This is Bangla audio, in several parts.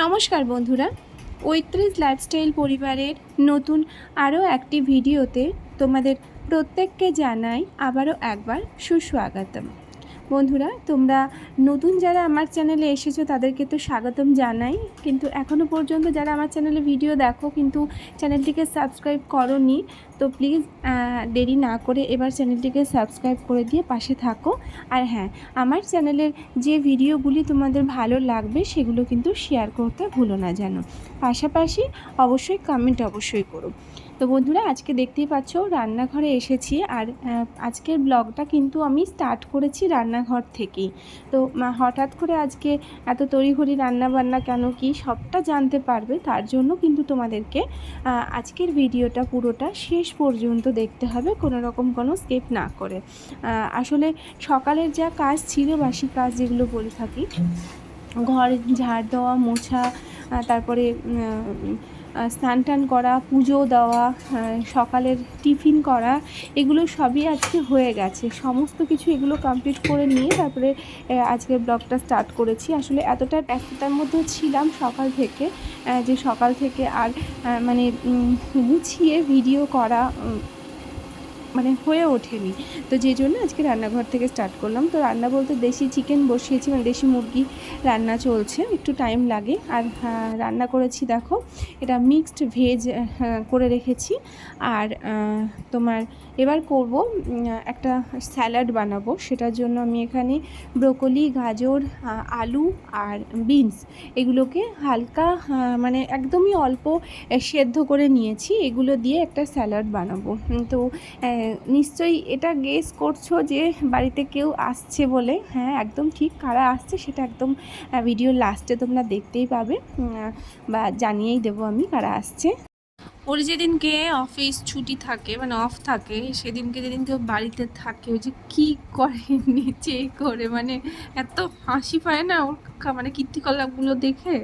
নমস্কার বন্ধুরা, ঐত্রিশ লাইফস্টাইল পরিবারের নতুন আরও একটি ভিডিওতে তোমাদের প্রত্যেককে জানাই আবারও একবার সুস্বাগতম। বন্ধুরা, তোমরা নতুন যারা আমার চ্যানেলে এসেছ, তাদেরকে তো স্বাগতম জানাই। কিন্তু এখনও পর্যন্ত যারা আমার চ্যানেলে ভিডিও দেখো, কিন্তু চ্যানেলটিকে সাবস্ক্রাইব করো তো প্লিজ দেরি না করে এবার চ্যানেলটিকে সাবস্ক্রাইব করে দিয়ে পাশে থাকো। আর হ্যাঁ আমার চ্যানেলের যে ভিডিওগুলি তোমাদের ভালো লাগবে, সেগুলো কিন্তু শেয়ার করতে ভুলো না যেন। পাশাপাশি অবশ্যই কমেন্ট অবশ্যই করো। তো বন্ধুরা, আজকে দেখতেই পাচ্ছ রান্নাঘরে এসেছি। আর আজকের ব্লগটা কিন্তু আমি স্টার্ট করেছি রান্নাঘর থেকেই। তো হঠাৎ করে আজকে এত তড়িঘড়ি রান্না বান্না কেন কি সবটা জানতে পারবে, তার জন্য কিন্তু তোমাদেরকে আজকের ভিডিওটা পুরোটা শেষ পর্যন্ত দেখতে হবে, কোনো রকম কোনো স্কেপ না করে। আসলে সকালের যা কাজ ছিল, বাসি কাজ যেগুলো বলে থাকি, ঘর ঝাড় দেওয়া, মোছা তারপরে স্নান টান করা পুজো দেওয়া আহ, সকালের টিফিন করা এগুলো সবই আজকে হয়ে গেছে। সমস্ত কিছু এগুলো কমপ্লিট করে নিয়ে তারপরে আজকে ব্লগটা স্টার্ট করেছি। আসলে এতটা ব্যস্ততার মধ্যে ছিলাম সকাল থেকে যে সকাল থেকে আর মানে গুছিয়ে ভিডিও করা মানে হয়ে ওঠেনি। তো যে জন্য আজকে রান্নাঘর থেকে স্টার্ট করলাম। তো রান্না বলতে দেশি চিকেন বসিয়েছি মানে দেশি মুরগি রান্না চলছে, একটু টাইম লাগে। আর রান্না করেছি দেখো, এটা মিক্সড ভেজ করে রেখেছি। আর তোমার এবার করব একটা স্যালাড বানাবো। সেটার জন্য আমি এখানে ব্রোকলি গাজর আলু আর বিনস এগুলোকে হালকা মানে একদমই অল্প সেদ্ধ করে নিয়েছি। এগুলো দিয়ে একটা স্যালাড বানাবো। তো নিশ্চয়ই এটা গেস করছ যে বাড়িতে কেউ আসছে বলে। হ্যাঁ একদম ঠিক কারা আসছে সেটা একদম ভিডিও লাস্টে তোমরা দেখতেই পাবে। বা জানিয়েই দেবো আমি কারা আসছে। ওর যেদিনকে অফিস ছুটি থাকে মানে অফ থাকে সেদিনকে যেদিন কেউ বাড়িতে থাকে ওই যে কী করে নিচে করে মানে এত হাসি পায় না ওর মানে কীর্তিকলাপগুলো দেখে?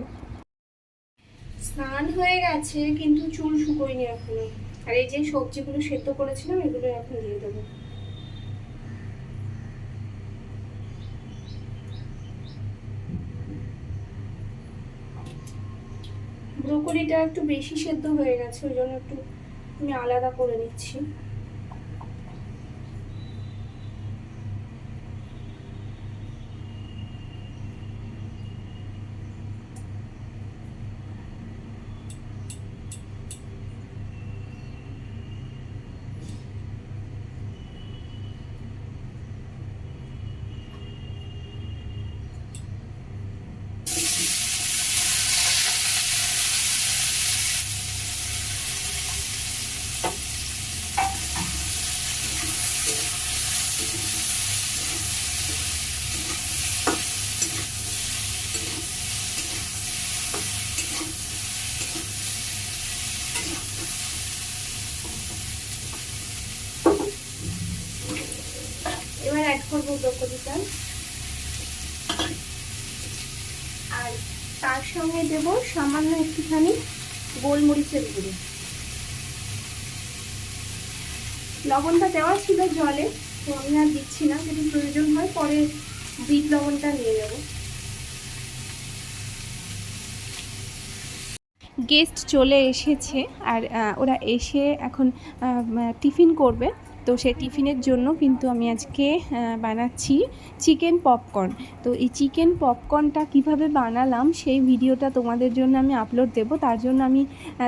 স্নান হয়ে গেছে কিন্তু চুল শুকোয়নি এখনও। আর এই যে সবজিগুলো সেদ্ধ করেছিলাম, এগুলো এখন দিয়ে দেবো। ব্রোকলিটা একটু বেশি সেদ্ধ হয়ে গেছে, ওই জন্য একটু আমি আলাদা করে নিচ্ছি এবার অ্যাড করব ব্রোকলিটা। আর তার সঙ্গে দেব সামান্য একটুখানি গোলমরিচের গুঁড়ো। লবণটা দেওয়া ছিল জলে, তো আমি আর দিচ্ছি না, যদি প্রয়োজন হয় পরে বিট লবণটা নিয়ে নেব। গেস্ট চলে এসেছে, আর ওরা এসে এখন টিফিন করবে। তো সেই টিফিনের জন্য কিন্তু আমি আজকে বানাচ্ছি চিকেন পপকর্ন। তো এই চিকেন পপকর্নটা কীভাবে বানালাম সেই ভিডিওটা তোমাদের জন্য আমি আপলোড দেব। তার জন্য আমি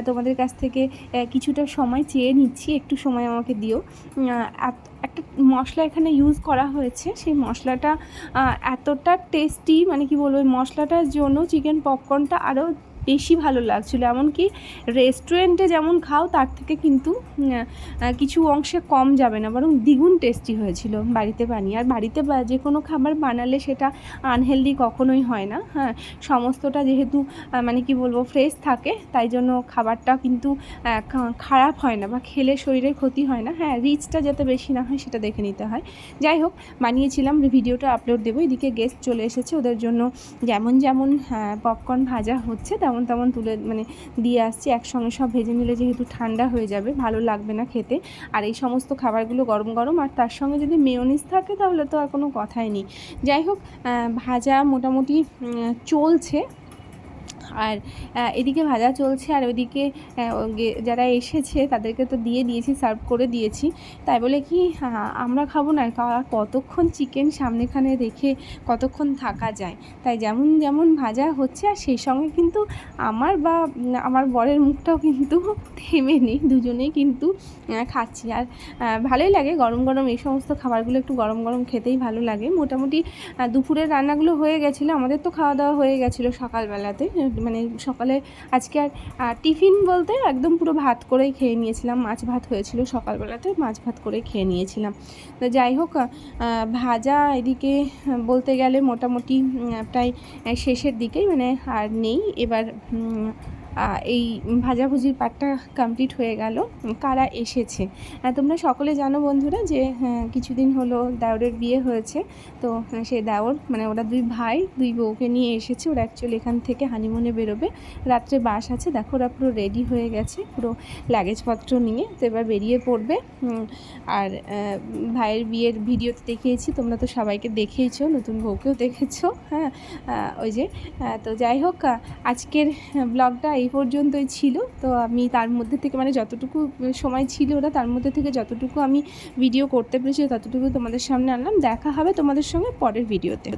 তোমাদের কাছ থেকে কিছুটা সময় চেয়ে নিচ্ছি। একটু সময় আমাকে দিও। একটা মশলা এখানে ইউজ করা হয়েছে। সেই মশলাটা এতটা টেস্টি মানে কি বলব মশলাটার জন্য চিকেন পপকর্নটা আরও বেশি ভালো লাগছিল। এমনকি রেস্টুরেন্টে যেমন খাও, তার থেকে কিন্তু কিছু অংশে কম যাবে না, বরং দ্বিগুণ টেস্টি হয়েছিল বাড়িতে বানিয়ে। আর বাড়িতে যে কোনো খাবার বানালে সেটা আনহেলদি কখনোই হয় না হ্যাঁ। সমস্তটা যেহেতু মানে কি বলব ফ্রেশ থাকে, তাই জন্য খাবারটা কিন্তু খারাপ হয় না বা খেলে শরীরের ক্ষতি হয় না। হ্যাঁ রিচটা যাতে বেশি না হয় সেটা দেখে নিতে হয়। যাই হোক, বানিয়েছিলাম, ভিডিওটা আপলোড দেবো। এদিকে গেস্ট চলে এসেছে, ওদের জন্য যেমন যেমন পপকর্ন ভাজা হচ্ছে, তেমন যেমন তেমন তুলে মানে দিয়ে আসছি, একসঙ্গে সব ভেজে নিলে যেহেতু ঠান্ডা হয়ে যাবে, ভালো লাগবে না খেতে। আর এই সমস্ত খাবারগুলো গরম গরম, আর তার সঙ্গে যদি মেয়নিস থাকে তাহলে তো আর কোনো কথাই নেই। যাই হোক ভাজা মোটামুটি চলছে। আর এদিকে ভাজা চলছে আর ওইদিকে ও যারা এসেছে তাদেরকে তো দিয়ে দিয়েছি, সার্ভ করে দিয়েছি। তাই বলে কি আমরা খাব না কতক্ষণ চিকেন সামনেখানে রেখে কতক্ষণ থাকা যায়? তাই যেমন যেমন ভাজা হচ্ছে আর সেই সঙ্গে কিন্তু আমার বা, আমার বরের মুখটাও কিন্তু থেমে নেই, দুজনেই কিন্তু খাচ্ছি। আর ভালোই লাগে গরম গরম এই সমস্ত খাবারগুলো একটু গরম গরম খেতেই ভালো লাগে। মোটামুটি দুপুরের রান্নাগুলো হয়ে গেছিল, আমাদের তো খাওয়া দাওয়া হয়ে গেছিল সকালবেলাতে। মানে সকালে আজকে আর টিফিন বলতে একদম পুরো ভাত করেই খেয়ে নিয়েছিলাম। মাছ ভাত হয়েছিল সকালবেলাতে, মাছ ভাত করে খেয়ে নিয়েছিলাম। তো যাই হোক ভাজা এদিকে বলতে গেলে মোটামুটি প্রায় শেষের দিকেই মানে আর নেই। এবার এই ভাজাভুজির পাটটা কমপ্লিট হয়ে গেল কারা এসেছে? তোমরা সকলে জানো বন্ধুরা যে হ্যাঁ, কিছুদিন হলো দেওরের বিয়ে হয়েছে তো সে সেই দেওর মানে ওরা দুই ভাই দুই বউকে নিয়ে এসেছে ওরা অ্যাকচুয়ালি এখান থেকে হানিমুনে বেরোবে রাত্রে বাস আছে দেখো ওরা পুরো রেডি হয়ে গেছে পুরো লাগেজপত্র নিয়ে তো এবার বেরিয়ে পড়বে আর ভাইয়ের বিয়ের ভিডিওতে দেখিয়েছি তোমরা তো সবাইকে দেখেইছো নতুন বউকেও দেখেছ হ্যাঁ ওই যে তো যাই হোক আজকের ব্লগটা এই পর্যন্তই ছিল। তো আমি তার মধ্যে থেকে মানে যতটুকু সময় ছিল ওরা তার মধ্যে থেকে যতটুকু আমি ভিডিও করতে পেরেছি, ততটুকু তোমাদের সামনে আনলাম। দেখা হবে তোমাদের সঙ্গে পরের ভিডিওতে